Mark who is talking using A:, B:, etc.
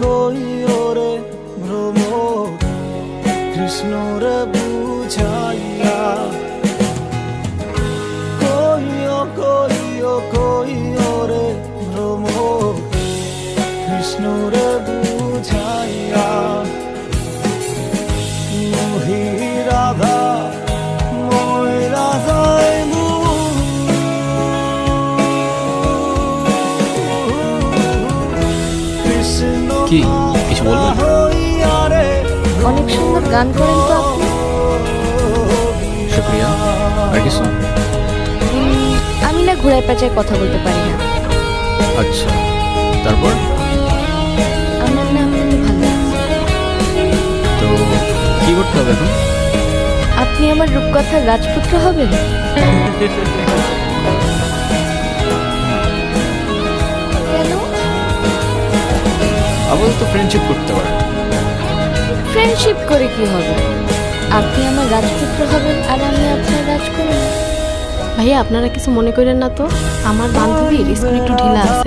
A: কইও রে ভ্রমর কৃষ্ণর বুঝাইয়া। কইও কইও কইও রে ভ্রমর কৃষ্ণর বুঝাইয়া। মোহি রাধা
B: কি? কিছু বলবেন?
C: অনেক সুন্দর গান করেন তো আপনি।
B: শুক্রিয়া আর কিছু?
C: আমি না ঘোড়ায় পেঁচায় কথা বলতে পারি না।
B: আচ্ছা তারপর?
C: আমার না আপনাকে ভালো
B: তো কি করতে হবে এখন
C: আপনি আমার রূপকথার রাজপুত্র হবেন?
B: আপাতত ফ্রেন্ডশিপ করতে পারেন
C: ফ্রেন্ডশিপ করে কি হবে? আপনি আমার রাজপুত্র হবেন আর আমি আপনার রাজকন্যা।
D: ভাইয়া আপনারা কিছু মনে করেন না তো? আমার বান্ধবীর স্কুল একটু ঢিলা আছে।